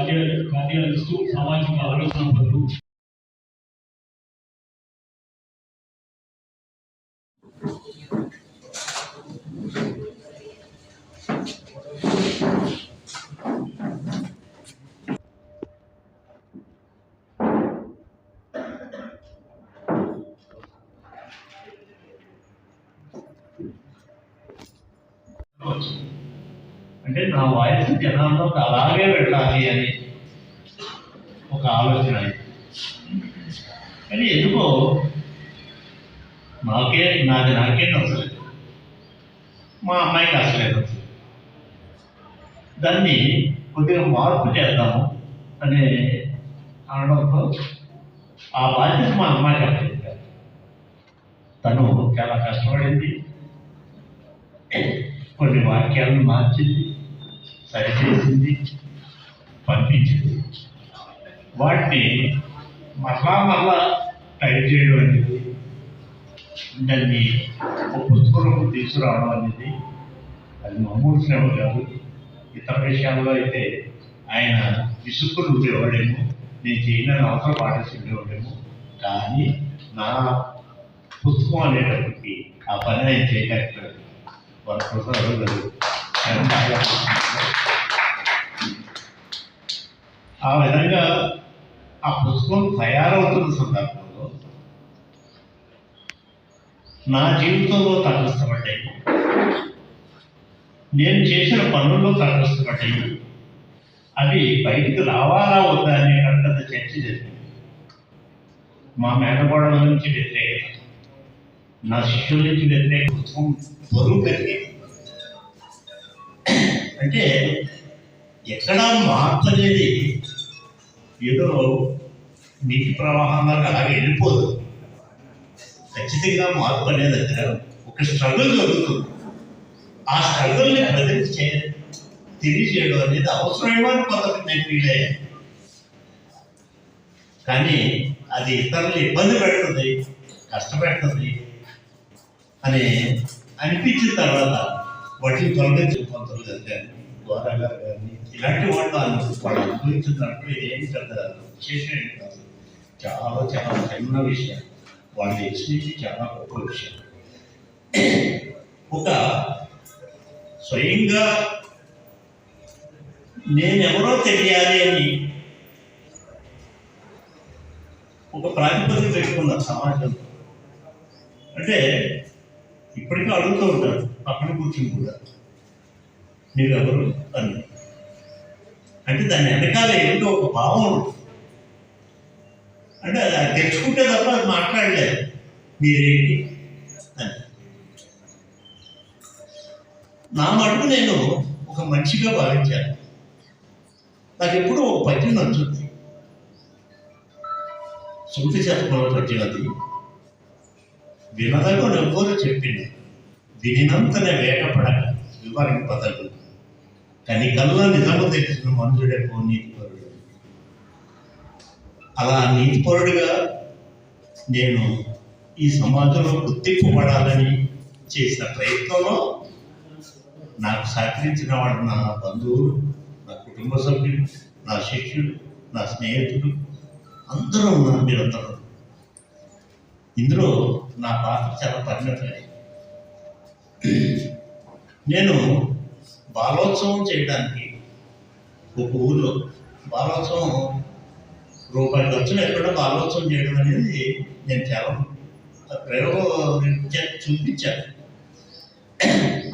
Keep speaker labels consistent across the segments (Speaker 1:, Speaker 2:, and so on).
Speaker 1: కార్య కార్యాలిస్తూ సామాజిక ఆలోచన పనులు జనాల్లో అలాగే వెళ్ళాలి అని ఒక ఆలోచన కానీ ఎందుకో నాకే నాది నాకే నచ్చలేదు. మా అమ్మాయికి అసలేదు దాన్ని కొద్దిగా మార్పు చేద్దాము అనే అనడంతో ఆ బాధ్యత మా అమ్మాయికి అప్పచెప్పారు తను చాలా కష్టపడింది. కొన్ని వాక్యాలను మార్చింది. సరిచేసింది పంపించింది వాటిని మరలా మరలా టైప్ చేయడం అనేది దాన్ని ఒక పుస్తకంలో తీసుకురావడం అనేది అది మామూలు శ్రమ కాదు. ఇతర విషయాల్లో అయితే ఆయన విసుక్కులు ఉండేవాడేమో నేను చేయనని అవసరం పాటించి ఉండేవాడేమో కానీ నా పుస్తకం అనేటప్పటికి ఆ పని ఆయన చేయలేకపోయాడు వాళ్ళ కోసం ఆ విధంగా ఆ పుస్తకం తయారవుతున్న సందర్భంలో నా జీవితంలో తటస్థపడ్డాయి నేను చేసిన పనుల్లో తటస్థపడ్డాయి అవి బయటికి రావాలా వద్దా అనేటంత చర్చ జరిగింది. మా మేనగోడల నుంచి వ్యతిరేకత నా శిష్యుల నుంచి వ్యతిరేక పుస్తకం బరువు పెరిగింది అంటే ఎక్కడా మార్పు అనేది ఏదో నీటి ప్రవాహంగా అలాగే వెళ్ళిపోదు. ఖచ్చితంగా మార్పు అనేది దగ్గర ఒక స్ట్రగుల్ జరుగుతుంది. ఆ స్ట్రగుల్ని ప్రజలకు చే తెలియజేయడం అనేది అవసరమైన అని కొంతమంది నేను ఫీల్ అయ్యాను. కానీ అది ఇతరులు ఇబ్బంది పెడుతుంది కష్టపెడుతుంది అని అనిపించిన తర్వాత వాటిని తొలగించి కొంతలు కానీ గోరా గారు కానీ ఇలాంటి వాళ్ళు అను- వాళ్ళు అనుభవించిన దాంట్లో పెద్ద విశేషం ఏం కాదు. చాలా చాలా చిన్న విషయం. వాళ్ళు ఎక్స్పీరియన్స్ చాలా గొప్ప విషయం. ఒక స్వయంగా నేనెవరో తెలియాలి అని ఒక ప్రాతిపదిక పెట్టుకున్నారు సమాజంలో అంటే ఇప్పటికీ అడుగుతూ ఉంటారు పక్కన కూర్చుని కూడా. మీరు అని. అంటే దాని వెనకాల ఏమిటో ఒక భావం ఉంటుంది. అంటే అది అది తెచ్చుకుంటే తప్ప అది మాట్లాడలేదు. మీరేంటి? అని. నా మటుకు నేను ఒక మనిషిగా భావించాను. నాకు ఎప్పుడూ ఒక పద్యం నచ్చుద్ది సుమతి చెప్పడం పద్యం అది. వినదగు నెవ్వరు చెప్పింది. వినినంతనే వేగపడక వివరింపదగు కానీ కల్లా నిజము తెలిసిన నీటి నీతిపరుడు అలా నీతిపరుడుగా నేను ఈ సమాజంలో గుర్తింపు పడాలని చేసిన ప్రయత్నంలో నాకు సహకరించిన వాడు నా బంధువులు నా కుటుంబ సభ్యులు నా శిష్యులు నా స్నేహితులు అందరూ ఉన్నారు మీరందరూ. ఇందులో నా పాత్ర చాలా పరిణతమైంది నేను బాలోత్సవం చేయడానికి ఒక ఊర్లో బాలోత్సవం రూపాయల ఖర్చు ఎక్కడ బాలోత్సవం చేయడం అనేది నేను చాలా ప్రయోగం చూపించాను.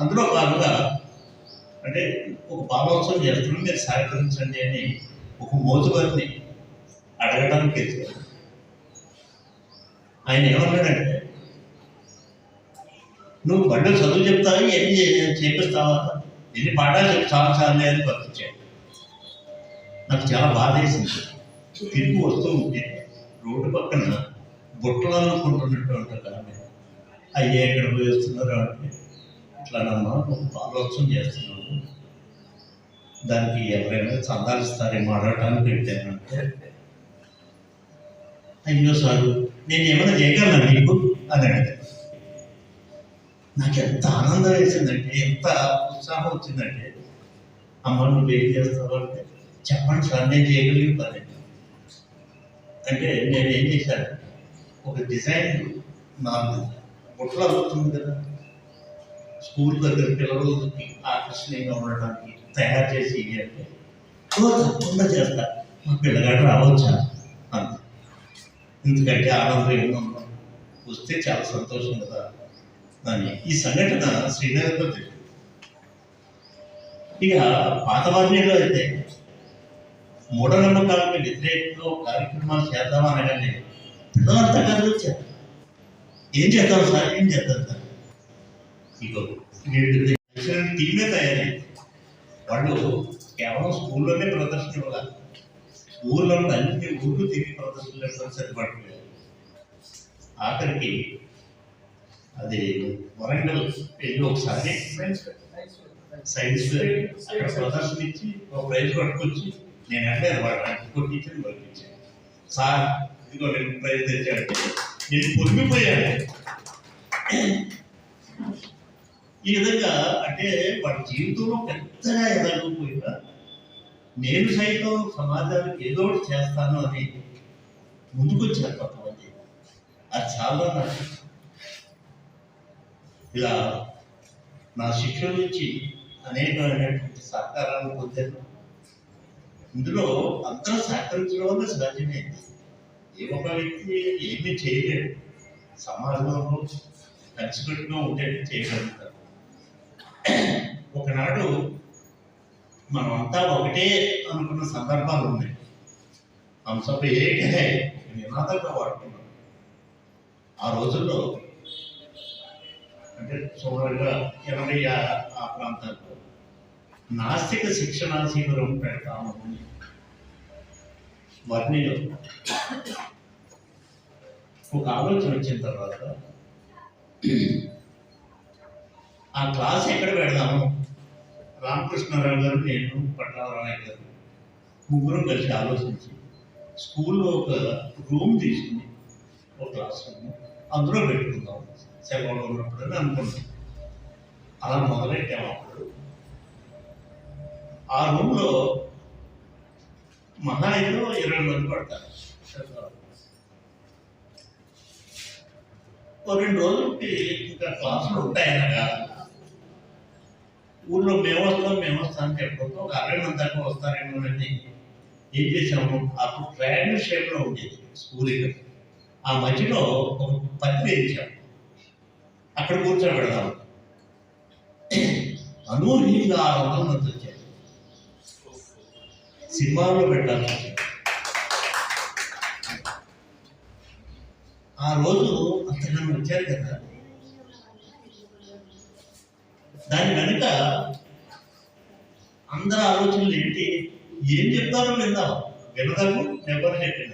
Speaker 1: అందులో భాగంగా అంటే ఒక బాలోత్సవం చేస్తున్నాం మీరు సహకరించండి అని ఒక మోతుగారిని అడగడానికి వెళ్తాను ఆయన ఏమన్నాడంటే నువ్వు బండ్లు చదువు చెప్తావు? ఎన్ని చేపిస్తావా? ఎన్ని పాఠాలు చెప్పి చాలా సార్లు అని నాకు చాలా బాధ వేసింది. తిరిగి వస్తూ ఉంటే రోడ్డు పక్కన బుట్టలు అనుకుంటున్నట్టు ఉంటుంది ఆమె అయ్యే ఎక్కడ పోయి వస్తున్నారు అంటే ఇట్లానమ్మా ఆలోచన చేస్తున్నాను దానికి ఎవరైనా చందాలు ఇస్తారేమో అడగటానికి పెట్టానంటే అయ్యో సారు నేను ఏమైనా చేయగలను నీకు? అని అడిగాను. నాకు ఎంత ఆనందం వేసిందంటే ఎంత ఉత్సాహం వచ్చిందంటే అమ్మ నువ్వు ఏం చేస్తావు అంటే చెప్పండి సార్ నేను చేయగలిగిన అంటే నేను ఏం చేశాను? ఒక డిజైన్ నాలుగు బుట్టలు అవుతుంది కదా. స్కూల్ దగ్గర పిల్లలకి ఆకర్షణీయంగా ఉండడానికి తయారు చేసి అంటే ఓ తప్పకుండా చేస్తా. మా పిల్లగాడు రావచ్చా? అంత ఎందుకంటే ఆనందం ఏమో వస్తే చాలా సంతోషం కదా. ఈ సంఘటన శ్రీనగర్లో జరిగింది. ఇక పాతవారిలో అయితే మూఢనమ్మకాలకు వ్యతిరేకంగా కార్యక్రమాలు చేద్దాం అనగానే పిల్లలంతా కలిసి వచ్చారు. ఏం చేద్దాం సార్? ఏం చేద్దాం సార్? ఇగో టీమే తయారైంది. వాళ్ళు కేవలం స్కూల్లోనే ప్రదర్శన ఇవ్వాలి ఊర్లో అన్ని ఊర్లు తిరిగి ప్రదర్శనలు ఇవ్వడం సరిపడలేదు ఆఖరికి అది వరంగల్ వెళ్ళి ఒకసారి సైన్స్ అక్కడ ప్రదర్శన ఇచ్చి ఒక ప్రైజ్ పట్టుకొచ్చి నేను అంటే వాడు కొట్టించి పంపించాను. సార్ ఇదిగో నేను ప్రైజ్ తెచ్చాడు నేను పొంగిపోయాను ఈ విధంగా అంటే వాడి జీవితంలో పెద్దగా ఎదగకపోయినా నేను సైతం సమాజానికి ఏదో ఒకటి చేస్తాను అని ముందుకొచ్చారు కొంతమంది. అది చాలా నాకు ఇలా నా శిక్షణ నుంచి అనేకమైనటువంటి సహకారాలు పొందాను. ఇందులో అందరూ సహకరించడం వల్ల సాధ్యమే ఏ ఒక వ్యక్తి ఏమీ చేయలేడు. సమాజంలో కలిసికట్టుగా ఉండేది చేయగలుగుతారు. ఒకనాడు మనమంతా ఒకటే అనుకున్న సందర్భాలు ఉన్నాయి. హంసప ఏకే నినాదంగా వాడుకున్నాం ఆ రోజుల్లో అంటే సుమారుగా ఎనభై ఆ- ప్రాంతాల్లో నాస్తిక శిక్షణ శిబిరం పెడతాము అని. వర్ణిలో ఒక ఆలోచన వచ్చిన తర్వాత ఆ క్లాస్ ఎక్కడ పెడదాము? రామకృష్ణారావు గారు నేను పట్టాభరాయ్ గారు ముగ్గురం కలిసి ఆలోచించి స్కూల్లో ఒక రూమ్ తీసుకుని ఒక క్లాస్ రూమ్ అందులో పెట్టుకుందాం శవంలో ఉన్నప్పుడు అని అనుకున్నాం అలా మొదలెట్టాము అప్పుడు. ఆ రూమ్లో మహా ఇరవై మంది పడతారు. ఓ రెండు రోజులకి ఇంకా క్లాసులు ఉంటాయనగా ఊళ్ళో మేము వస్తాం మేము వస్తాం అని చెప్పడంతో ఒక అరవై మంది దాకా వస్తారేమో అని ఏం చేసాము అప్పుడు ట్రయాంగిల్ షేప్లో ఉండేది స్కూల్ ఆ మధ్యలో ఒక పత్తి వేసాము అక్కడ కూర్చోబెడదాం అనూహ్యంగా ఆరు వందల మంది వచ్చారు సినిమాలో పెట్టాలి ఆ రోజు అంతకన్నా వచ్చారు కదా. దాని వెనుక అందరి ఆలోచనలు ఏంటి? ఏం చెప్తారో విందాం. వినదాము ఎవరు చెప్పిన.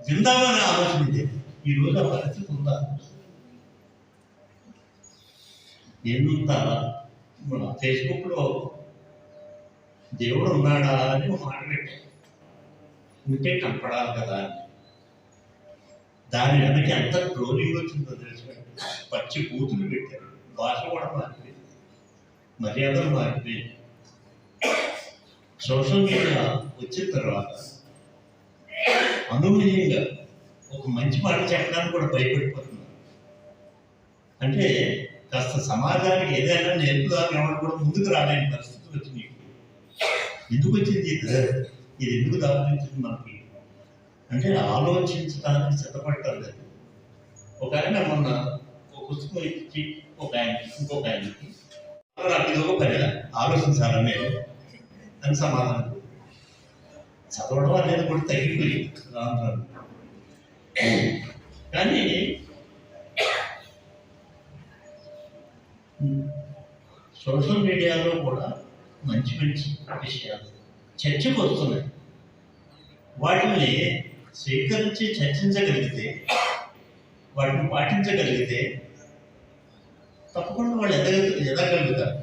Speaker 1: విందామనే ఆలోచన ఉంది ఈ రోజు ఆ పరిస్థితి ఉందా? ఎంత మన ఫేస్బుక్లో దేవుడు ఉన్నాడా అని ఒక మాట పెట్టాను ఉంటే కనపడాలి కదా దాని వెనక ఎంత ట్రోలింగ్ వచ్చిందో తెలుసు? పచ్చి బూతులు పెట్టారు భాష కూడా మారిపోయింది. మర్యాదలు మారిపోయింది. సోషల్ మీడియా వచ్చిన తర్వాత అనూహ్యంగా ఒక మంచి మాట చెప్పడానికి కూడా భయపడిపోతున్నారు అంటే కాస్త సమాజానికి ఏదైనా నేర్పుదాన్ని ఎవరు కూడా ముందుకు రాలేని పరిస్థితి వచ్చింది ఎందుకు వచ్చింది? ఇది ఇది ఎందుకు దాపించింది మనకి? అంటే ఆలోచించడానికి సిద్ధపడతారు ఒక ఆయన మొన్న ఒక పుస్తకం ఇచ్చి ఒక ఆయన ఇంకొక ఆయనకి ఇది ఒక పని ఆలోచించాలా మీరు? అని సమాధానం. చదవడం అనేది కూడా తగ్గిపోయింది. రాను రాను. కానీ సోషల్ మీడియాలో కూడా మంచి మంచి విషయాలు చర్చకు వస్తున్నాయి. వాటిని స్వీకరించి చర్చించగలిగితే వాటిని పాటించగలిగితే తప్పకుండా వాళ్ళు ఎదగ ఎదగలుగుతారు.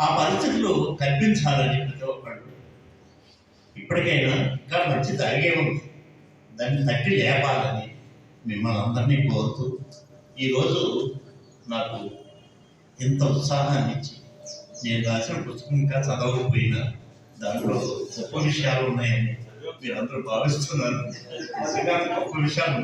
Speaker 1: ఆ పరిస్థితులు కల్పించాలని ప్రతి ఒక్కళ్ళు ఇప్పటికైనా ఇంకా మంచి తాగే ఉంది. దాన్ని తట్టి లేపాలని మిమ్మల్ని అందరినీ కోరుతూ ఈరోజు నాకు ఎంత ఉత్సాహాన్ని ఇచ్చి
Speaker 2: నేను రాసిన పుస్తకం ఇంకా చదవకపోయినా దాంట్లో గొప్ప విషయాలు ఉన్నాయని మీరందరూ భావిస్తున్నారు. గొప్ప విషయాలు